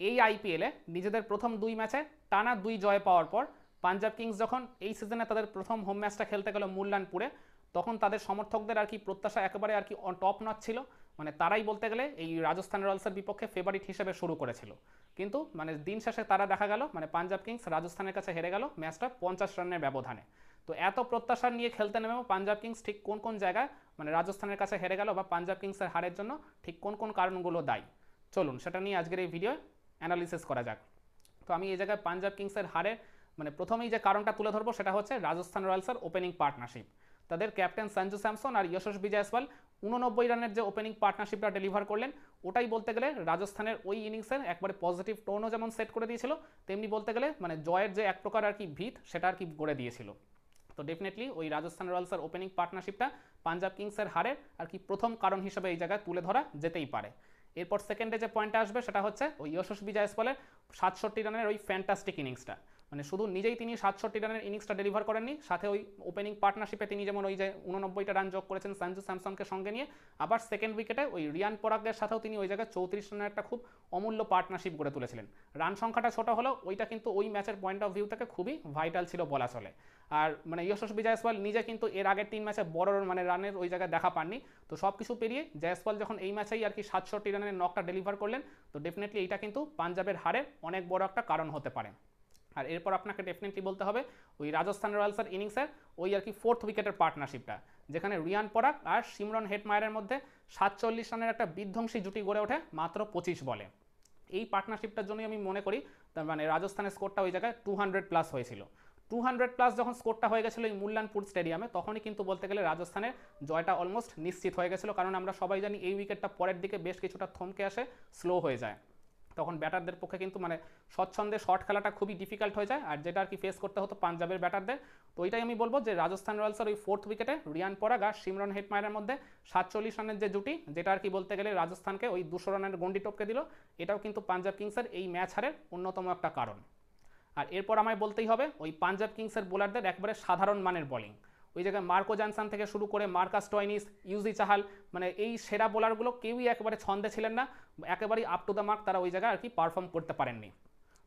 এই আইপিএলে নিজেদের প্রথম দুই ম্যাচে টানা দুই জয় পাওয়ার পর পাঞ্জাব কিংস যখন এই সিজনে তাদের প্রথম হোম ম্যাচটা খেলতে গেল মূল্যানপুরে তখন তাদের সমর্থকদের আর কি প্রত্যাশা একেবারে আর কি টপ নচ ছিল। মানে তারাই বলতে গেলে এই রাজস্থান রয়্যালসের বিপক্ষে ফেভারিট হিসেবে শুরু করেছিল। কিন্তু মানে দিন শেষে তারা দেখা গেল মানে পাঞ্জাব কিংস রাজস্থানের কাছে হেরে গেল ম্যাচটা পঞ্চাশ রানের ব্যবধানে। তো এত প্রত্যাশা নিয়ে খেলতে নেমেও পাঞ্জাব কিংস ঠিক কোন কোন জায়গায় মানে রাজস্থানের কাছে হেরে গেল বা পাঞ্জাব কিংসের হারের জন্য ঠিক কোন কোন কারণগুলো দায়ী? চলুন সেটা নিয়ে আজকের এই ভিডিও অ্যানালিসিস করা যাক। তো আমি এই জায়গায় পাঞ্জাব কিংসের হারের মানে প্রথমেই যে কারণটা তুলে ধরবো সেটা হচ্ছে রাজস্থান রয়্যালসের ওপেনিং পার্টনারশিপ তাদের ক্যাপ্টেন সঞ্জু স্যামসন আর যশস্বী জয়সওয়াল উননব্বই রানের যে ওপেনিং পার্টনারশিপটা ডেলিভার করলেন, ওটাই বলতে গেলে রাজস্থানের ওই ইনিংসের একবারে পজিটিভ টোনও যেমন সেট করে দিয়েছিল, তেমনি বলতে গেলে মানে জয়ের যে এক প্রকার আর কি ভিত, সেটা আর কি গড়ে দিয়েছিল। তো ডেফিনেটলি ওই রাজস্থান রয়্যালসের ওপেনিং পার্টনারশিপটা পাঞ্জাব কিংসের হারের আর কি প্রথম কারণ হিসেবে এই জায়গায় তুলে ধরা যেতেই পারে। এরপর সেকেন্ডে যে পয়েন্টটা আসবে সেটা হচ্ছে ওই যশস্বী বলে সাতষট্টি রানের ওই ফ্যান্টাস্টিক ইনিংসটা মানে শুধু নিজেই তিনি সাতষট্টি রানের ইনিংসটা ডেলিভার করেননি, সাথে ওই ওপেনিং পার্টনারশিপে তিনি যেমন ওই যে উননব্বইটা রান যোগ করেছেন সঞ্জু স্যামসনকে সঙ্গে নিয়ে, আবার সেকেন্ড উইকেটে ওই রিয়ান পরাগের সাথেও তিনি ওই জায়গায় চৌত্রিশ রানের একটা খুব অমূল্য পার্টনারশিপ গড়ে তুলেছিলেন। রান সংখ্যাটা ছোট হলেও ওইটা কিন্তু ওই ম্যাচের পয়েন্ট অফ ভিউ থেকে খুবই ভাইটাল ছিল বলা চলে। আর মানে যশস্বী জয়সওয়াল নিজে কিন্তু এর আগের তিন ম্যাচে বড় মানে রানের ওই জায়গায় দেখা পাননি। তো সব কিছু পেরিয়ে জয়সওয়াল যখন এই ম্যাচেই আর কি সাতষট্টি রানের নকটা ডেলিভার করলেন, তো ডেফিনেটলি এইটা কিন্তু পাঞ্জাবের হারের অনেক বড় একটা কারণ হতে পারে। আর এরপর আপনাকে ডেফিনেটলি বলতে হবে ওই রাজস্থান রয়্যালসের ইনিংসের ওই আর কি ফোর্থ উইকেটের পার্টনারশিপটা যেখানে রিয়ান পরাগ আর সিমরন হেটমায়ারের মধ্যে সাতচল্লিশ রানের একটা বিধ্বংসী জুটি গড়ে ওঠে মাত্র পঁচিশ বলে। এই পার্টনারশিপটার জন্যই আমি মনে করি মানে রাজস্থানের স্কোরটা ওই জায়গায় টু হান্ড্রেড প্লাস হয়েছিল। টু প্লাস যখন স্কোরটা হয়ে গেছিল এই মূল্যানপুর স্টেডিয়ামে তখনই কিন্তু বলতে গেলে রাজস্থানের জয়টা অলমোস্ট নিশ্চিত হয়ে গেছিল, কারণ আমরা সবাই জানি এই উইকেটটা পরের দিকে বেশ কিছুটা থমকে আসে স্লো হয়ে যায়। তখন ব্যাটারদের পক্ষে কিন্তু মানে স্বচ্ছন্দে শর্ট খেলাটা খুবই ডিফিকাল্ট হয়ে যায়। আর যেটা আর কি ফেস করতে হতো পাঞ্জাবের ব্যাটারদের, তো ওইটাই আমি বলব যে রাজস্থান রয়্যালসের ওই ফোর্থ উইকেটে রিয়ান পরাগ আর সিমরন হেটমায়ারের মধ্যে সাতচল্লিশ রানের যে জুটি, যেটা আর কি বলতে গেলে রাজস্থানকে ওই দুশো রানের গন্ডি টপকে দিল। এটাও কিন্তু পাঞ্জাব কিংসের এই ম্যাচ হারের অন্যতম একটা কারণ। আর এরপর আমায় বলতেই হবে, ওই পাঞ্জাব কিংসের বোলারদের একবারে সাধারণ মানের বলিং ওই জায়গায় মার্কো জানসান থেকে শুরু করে মার্কাস টয়নিস ইউজি চাহাল মানে এই সেরা বোলারগুলো কেউই একেবারে ছন্দে ছিলেন না, একেবারেই আপ টু দ্য মার্ক তারা ওই জায়গায় আর কি পারফর্ম করতে পারেননি।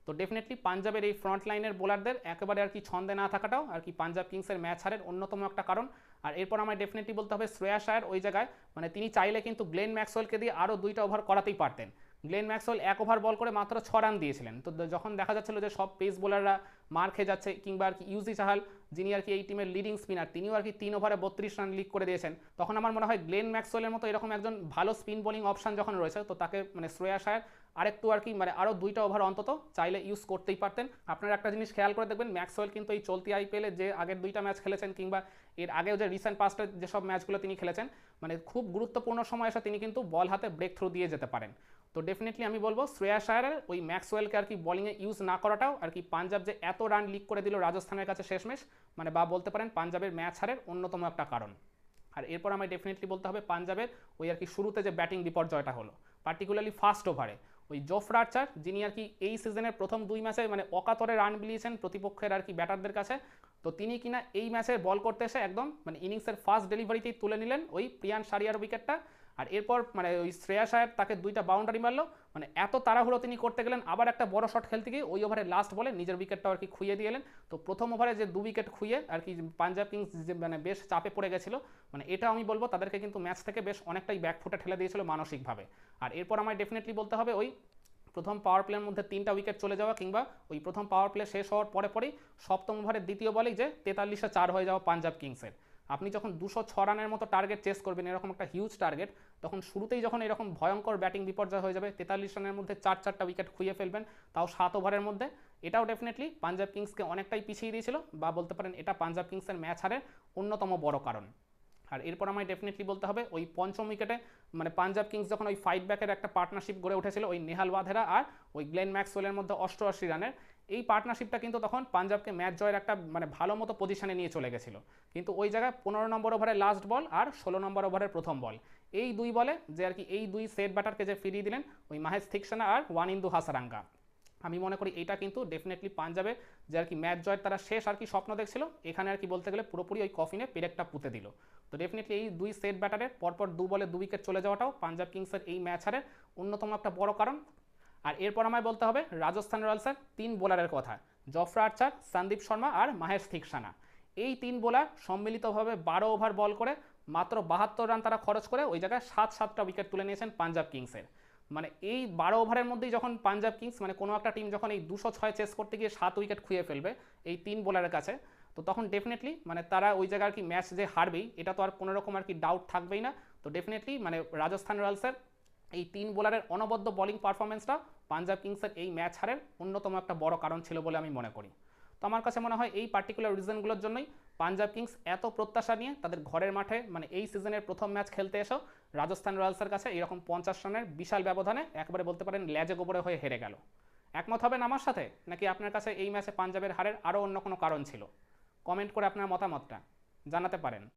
তো ডেফিনেটলি পাঞ্জাবের এই ফ্রন্ট লাইনের বোলারদের একেবারে আর কি ছন্দে না থাকাটাও আর কি পাঞ্জাব কিংসের ম্যাচ হারের অন্যতম একটা কারণ। আর এরপর আমায় ডেফিনেটলি বলতে হবে শ্রেয়া শায়ার ওই জায়গায় মানে তিনি চাইলে কিন্তু গ্লেন ম্যাক্সওয়েলকে দিয়ে আরও দুইটা ওভার করাতেই পারতেন। গ্লেন ম্যাক্সওয়েল এক ওভার বল করে মাত্র ছ রান দিয়েছিলেন। তো যখন দেখা যাচ্ছিল যে সব পেস বোলাররা মার খেয়ে যাচ্ছে, কিংবা আর কি ইউজি চাহাল যিনি আর কি এই টিমের লিডিং স্পিনার তিনিও আর কি তিন ওভারে বত্রিশ রান লিক করে দিয়েছেন। তখন আমার মনে হয় গ্লেন ম্যাক্সওয়েলের মতো এরকম একজন ভালো স্পিন বোলিং অপশন যখন রয়েছে, তো তাকে মানে শ্রেয়া শায়ার আরেকটু আর কি মানে আরও দুইটা ওভার অন্তত চাইলে ইউজ করতেই পারতেন। আপনারা একটা জিনিস খেয়াল করে দেখবেন, ম্যাক্সওয়েল কিন্তু এই চলতি আইপিএলে যে আগের দুইটা ম্যাচ খেলেছেন, কিংবা এর আগেও যে রিসেন্ট পাস্টের যেসব ম্যাচগুলো তিনি খেলেছেন মানে খুব গুরুত্বপূর্ণ সময় এসে তিনি কিন্তু বল হাতে ব্রেক থ্রু দিয়ে যেতে পারেন। তো ডেফিনেটলি আমি বলব শ্রেয়া শায়ারের ওই ম্যাক্সওয়েলকে আর কি বলিংয়ে ইউজ না করাটাও আর কি পাঞ্জাব যে এত রান লিক করে দিল রাজস্থানের কাছে শেষমেশ মানে বা বলতে পারেন পাঞ্জাবের ম্যাচ হারের অন্যতম একটা কারণ। আর এরপর আমি ডেফিনেটলি বলতে হবে পাঞ্জাবের ওই আর কি শুরুতে যে ব্যাটিং বিপর্যয়টা হলো পার্টিকুলারলি ফার্স্ট ওভারে ওই জোফরা আর্চার যিনি আর কি এই সিজনের প্রথম দুই ম্যাচে মানে অকাতরে রান বিলিয়েছেন প্রতিপক্ষের আর কি ব্যাটারদের কাছে, তো তিনি কিনা এই ম্যাচে বল করতে এসে একদম মানে ইনিংসের ফার্স্ট ডেলিভারিতেই তুলে নিলেন ওই প্রিয়ান সারিয়ার উইকেটটা আর এরপর মানে ওই শ্রেয়া সাহেব তাকে দুইটা বাউন্ডারি মারলো। মানে এত তাড়াহুড়ো তিনি করতে গেলেন, আবার একটা বড় শট খেলতে গিয়ে ওই ওভারে লাস্ট বলে নিজের উইকেটটাও আর কি খুইয়ে দিয়ে এলেন। তো প্রথম ওভারে যে দু উইকেট খুইয়ে আর কি পাঞ্জাব কিংস যে মানে বেশ চাপে পড়ে গেছিল মানে এটা আমি বলব তাদেরকে কিন্তু ম্যাচ থেকে বেশ অনেকটাই ব্যাকফুটে ঠেলে দিয়েছিল মানসিকভাবে। আর এরপর আমায় ডেফিনেটলি বলতে হবে ওই প্রথম পাওয়ার প্লের মধ্যে তিনটা উইকেট চলে যাওয়া কিংবা ওই প্রথম পাওয়ার প্লে শেষ হওয়ার পরে পরেই সপ্তম ওভারের দ্বিতীয় বলেই যে তেতাল্লিশে চার হয়ে যাওয়া পাঞ্জাব কিংসের আপনি যখন দুশো ছ রানের মতো টার্গেট চেস করবেন, এরকম একটা হিউজ টার্গেট তখন শুরুতেই যখন এরকম ভয়ঙ্কর ব্যাটিং বিপর্যয় হয়ে যাবে, তেতাল্লিশ রানের মধ্যে চার চারটা উইকেট খুঁয়ে ফেলবেন, তাও সাত ওভারের মধ্যে, এটাও ডেফিনেটলি পাঞ্জাব কিংসকে অনেকটাই পিছিয়ে দিয়েছিল, বা বলতে পারেন এটা পাঞ্জাব কিংসের ম্যাচ হারের অন্যতম বড় কারণ। আর এরপর আমায় ডেফিনেটলি বলতে হবে, ওই পঞ্চম উইকেটে মানে পাঞ্জাব কিংস যখন ওই ফাইট ব্যাকের একটা পার্টনারশিপ গড়ে উঠেছিল, ওই নেহাল ওয়াধেরা আর ওই গ্লেন ম্যাক্সওয়েলের মধ্যে অষ্টআশি রানের এই পার্টনারশিপটা কিন্তু তখন পাঞ্জাবকে ম্যাচ জয়ের একটা মানে ভালো মতো পজিশনে নিয়ে চলে গেছিল। কিন্তু ওই জায়গায় পনেরো নম্বর ওভারে লাস্ট বল আর ষোলো নম্বর ওভারের প্রথম বল এই দুই বলে যে আর কি এই দুই সেট ব্যাটারকে যে ফিরিয়ে দিলেন ওই মাহেশ থিকসানা আর ওয়ান ইন্দু হাসারাঙ্গা। আমি মনে করি এটা কিন্তু ডেফিনেটলি পাঞ্জাবে যে আর কি ম্যাচ জয়ের তারা শেষ আর কি স্বপ্ন দেখছিল, এখানে আর কি বলতে গেলে পুরোপুরি ওই কফিনে পেরেকটা পুঁতে দিল। তো ডেফিনেটলি এই দুই সেট ব্যাটারের পরপর দু বলে দু উইকেট চলে যাওয়াটাও পাঞ্জাব কিংসের এই ম্যাচ হারের অন্যতম একটা বড় কারণ। আর এরপর আমায় বলতে হবে রাজস্থান রয়্যালসের তিন বোলারের কথা। জফরা আর্চার, সন্দীপ শর্মা আর মাহেশ থিকসানা। এই তিন বোলার সম্মিলিতভাবে বারো ওভার বল করে, মাত্র বাহাত্তর রান তারা খরচ করে ওই জায়গায় সাত, সাতটা উইকেট তুলে নিয়েছেন পাঞ্জাব কিংসের। মানে এই বারো ওভারের মধ্যেই যখন পাঞ্জাব কিংস মানে কোনো একটা টিম যখন এই দুশো ছয় চেস করতে গিয়ে সাত উইকেট খুঁয়ে ফেলবে এই তিন বোলারের কাছে, তো তখন ডেফিনেটলি মানে তারা ওই জায়গায় আর কি ম্যাচ যে হারবেই, এটা তো আর কোনো রকম আর কি ডাউট থাকবেই না। তো ডেফিনেটলি মানে রাজস্থান রয়্যালসের এই তিন বোলারের অনবদ্য বোলিং পারফরমেন্সটা পাঞ্জাব কিংসের এই ম্যাচ হারের অন্যতম একটা বড় কারণ ছিল বলে আমি মনে করি। তো আমার কাছে মনে হয় এই পার্টিকুলার রিজনগুলোর জন্যই পাঞ্জাব কিংস এত প্রত্যাশা নিয়ে তাদের ঘরের মাঠে মানে এই সিজনের প্রথম ম্যাচ খেলতে এসো, রাজস্থান রয়্যালসের কাছে এরকম পঞ্চাশ রানের বিশাল ব্যবধানে একবারে বলতে পারেন ল্যাজে গোবরে হয়ে হেরে গেল। একমত হবেন আমার সাথে? নাকি আপনার কাছে এই ম্যাচে পাঞ্জাবের হারের আরও অন্য কোনো কারণ ছিল? কমেন্ট করে আপনার মতামতটা জানাতে পারেন।